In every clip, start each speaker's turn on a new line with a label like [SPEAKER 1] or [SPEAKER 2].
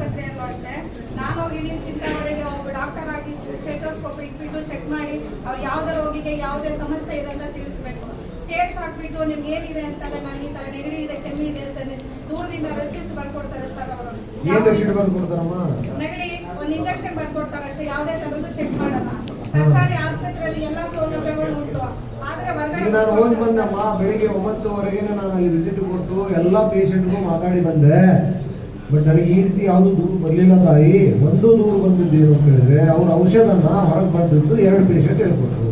[SPEAKER 1] ಆಸ್ಪತ್ರೆಯಲ್ಲೂ ಅಷ್ಟೇ? ನಾನು ಹೋಗಿದ್ದೀನಿ ಚಿಂತಾಮಣಿಗೆ ಒಬ್ಬ ಡಾಕ್ಟರ್ ಆಗಿ ಸ್ಟೆಥೋಸ್ಕೋಪ್ ಇಟ್ಬಿಟ್ಟು ಚೆಕ್ ಮಾಡಿ ಅವ್ರು ಯಾವ್ದೇ ರೋಗಿಗೆ ಯಾವುದೇ ಸಮಸ್ಯೆ ಇದೆ ಅಂತ ತಿಳಿಸ್ಬೇಕು. ಚೇರ್ಸ್ ಹಾಕ್ಬಿಟ್ಟು ನಿಮ್ಗೆ ಏನಿದೆ ಅಂತಂದ್ರೆ ನನಗೆ ಈ ತರ ನೆಗಡಿ ಇದೆ ಕೆಮ್ಮಿ ಇದೆ ಅಂತಂದ್ರೆ ದೂರದಿಂದ ರೆಸಿಪ್ಟ್ ಬರ್ಕೊಡ್ತಾರೆ ಸರ್ ಅವರು. ನೆಗಡಿ ಒಂದು ಇಂಜೆಕ್ಷನ್ ಬರ್ಕೊಡ್ತಾರೆ ಅಷ್ಟೇ ಯಾವುದೇ ತರದ್ದು ಚೆಕ್ ಮಾಡಲ್ಲ. ಸರ್ಕಾರಿ ಆಸ್ಪತ್ರೆಯಲ್ಲಿ ಎಲ್ಲಾ ಸೌಲಭ್ಯಗಳು ಉಂಟು. ಆದ್ರೆ
[SPEAKER 2] ಹೊರಗಡೆ ನಾನು ಹೋಗಿ ಬಂದಮ್ಮ ಬೆಳಿಗ್ಗೆ ಒಂಬತ್ತುವರೆಗೆ ನಾನು ಅಲ್ಲಿ ವಿಸಿಟ್ ಕೊಟ್ಟು ಎಲ್ಲ ಪೇಷಂಟ್ಗೂ ಮಾತಾಡಿ ಬಂದೆ. ಬಟ್ ನನಗೆ ಈ ರೀತಿ ಯಾವುದು ದೂರು ಬರಲಿಲ್ಲ ತಾಯಿ. ಒಂದು ದೂರು ಬಂದಿದ್ದೇನು ಅಂತ ಹೇಳಿದ್ರೆ ಅವ್ರ ಔಷಧನ ಹೊರಗೆ ಬಂದಿದ್ದು ಎರಡು ಪೇಷಂಟ್ ಹೇಳ್ಕೊಟ್ರು.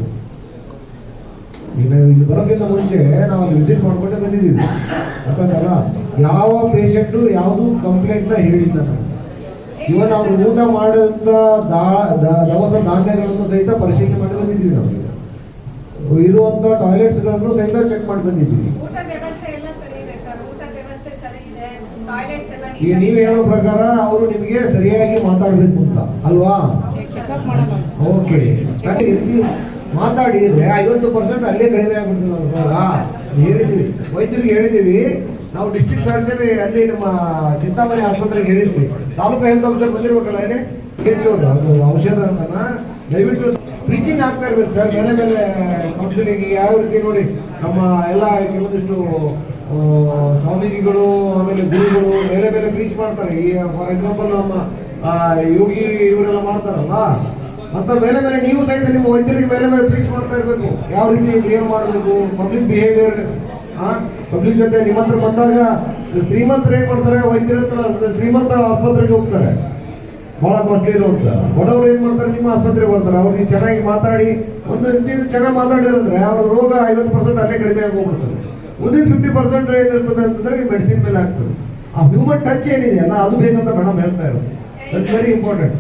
[SPEAKER 2] ಈಗ ಇಲ್ಲಿ ಬರೋಕ್ಕಿಂತ ಮುಂಚೆ ನಾವು ಅಲ್ಲಿ ವಿಸಿಟ್ ಮಾಡ್ಕೊಂಡೇ ಬಂದಿದ್ದೀವಿ. ಗೊತ್ತಾಗಲ್ಲ ಯಾವ ಪೇಷಂಟು ಯಾವುದು ಕಂಪ್ಲೇಂಟ್ನ ಹೇಳಿಲ್ಲ ನಾನು ಇವನ್ ಅವ್ರು ಊಟ ಮಾಡಿದಂಥ ದವಸ ಧಾನ್ಯಗಳನ್ನು ಸಹಿತ ಪರಿಶೀಲನೆ ಮಾಡಿ ಬಂದಿದ್ದೀವಿ ನಾವು. ಈಗ. ಇರುವಂತ ಟಾಯ್ಲೆಟ್ಸ್ಗಳನ್ನು ಸಹಿತ ಚೆಕ್ ಮಾಡಿ ಬಂದಿದ್ದೀವಿ
[SPEAKER 1] ಊಟದ ವ್ಯವಸ್ಥೆ ಎಲ್ಲ ಸರಿ ಇದೆ ಸರ್ ಊಟದ ವ್ಯವಸ್ಥೆ ಸರಿ ಇದೆ ಟಾಯ್ಲೆಟ್ಸ್ ಎಲ್ಲ
[SPEAKER 2] ಈಗ ನೀವ್ ಹೇಳೋ ಪ್ರಕಾರ ಅವರು ನಿಮಗೆ ಸರಿಯಾಗಿ ಮಾತಾಡಬೇಕು ಅಂತ ಅಲ್ವಾ? ಓಕೆ ಮಾತಾಡಿದ್ರೆ ಐವತ್ತು ಪರ್ಸೆಂಟ್ ಅಲ್ಲೇ ಕಡಿಮೆ ಆಗ್ಬಿಡ್ತದಲ್ಲ ಹೇಳಿದ್ದೀವಿ. ಹೇಳಿದೀವಿ ವೈದ್ಯರಿಗೆ ಹೇಳಿದೀವಿ ನಾವು ಡಿಸ್ಟ್ರಿಕ್ಟ್ ಸರ್ಜರಿ ಅಲ್ಲಿ ನಮ್ಮ ಚಿಂತಾಮಣಿ ಆಸ್ಪತ್ರೆಗೆ ಹೇಳಿದ್ವಿ. ತಾಲೂಕು ಹೆಲ್ತ್ ಆಫೀಸರ್ ಬಂದಿರ್ಬೇಕಲ್ಲ ಹೇಳಿ? ಔಷಧ ದಯವಿಟ್ಟು ಪ್ರೀಚಿಂಗ್ ಆಗ್ತಾ ಇರ್ಬೇಕು ಸರ್. ಬೇರೆ ಮೇಲೆ ಕೌನ್ಸಿಲಿಂಗ್ ಯಾವ ರೀತಿ ನೋಡಿ ನಮ್ಮ ಎಲ್ಲ ಕೆಲವೊಂದಿಷ್ಟು ಸ್ವಾಮೀಜಿಗಳು ಆಮೇಲೆ ಗುರುಗಳು ಬೇರೆ ಬೇರೆ ಪ್ರೀಚ್ ಮಾಡ್ತಾರೆ. ಈ ಫಾರ್ ಎಕ್ಸಾಂಪಲ್ ನಮ್ಮ ಯೋಗಿ ಇವರೆಲ್ಲ ಮಾಡ್ತಾರಲ್ಲ, ಅಂತ ಬೇರೆ ಬೇರೆ ನೀವು ಸಹಿತ ನಿಮ್ಮ ವೈದ್ಯರಿಗೆ ಬೇರೆ ಬೇರೆ ಪ್ರೀಚ್ ಮಾಡ್ತಾ ಇರಬೇಕು. ಯಾವ ರೀತಿ ಬಿಹೇವ್ ಮಾಡಬೇಕು ಪಬ್ಲಿಕ್ ಬಿಹೇವಿಯರ್ ಪಬ್ಲಿಕ್ ಜೊತೆ ನಿಮ್ಮ ಹತ್ರ ಬಂದಾಗ ಶ್ರೀಮಂತರು ಏನ್ ಮಾಡ್ತಾರೆ, ವೈದ್ಯರ ಹತ್ರ ಶ್ರೀಮಂತ ಆಸ್ಪತ್ರೆಗೆ ಹೋಗ್ತಾರೆ. ಬಹಳ ಕಾಸ್ಟ್ಲಿ ಇರುವಂತ ಬಡವರು ಏನ್ ಮಾಡ್ತಾರೆ, ನಿಮ್ಮ ಆಸ್ಪತ್ರೆಗೆ ಬರ್ತಾರೆ. ಅವ್ರಿಗೆ ಚೆನ್ನಾಗಿ ಮಾತಾಡಿ, ಒಂದು ರೀತಿ ಚೆನ್ನಾಗಿ ಮಾತಾಡಿದ್ರೆ ಅವ್ರ ರೋಗ ಐವತ್ತು ಪರ್ಸೆಂಟ್ ಅಲ್ಲೇ ಕಡಿಮೆ ಆಗೋಗ್ಬಿಡ್ತದೆ ಉಳಿದ ಫಿಫ್ಟಿ ಪರ್ಸೆಂಟ್ ಏನಿರ್ತದೆ ಅಂತಂದ್ರೆ ಮೆಡಿಸಿನ್ ಮೇಲೆ ಆಗ್ತದೆ. ಆ ಹ್ಯೂಮನ್ ಟಚ್ ಏನಿದೆ? ಅಲ್ಲ ಅದು ಬೇಕಂತ ಮೇಡಮ್ ಹೇಳ್ತಾ ಇರೋದು. That very important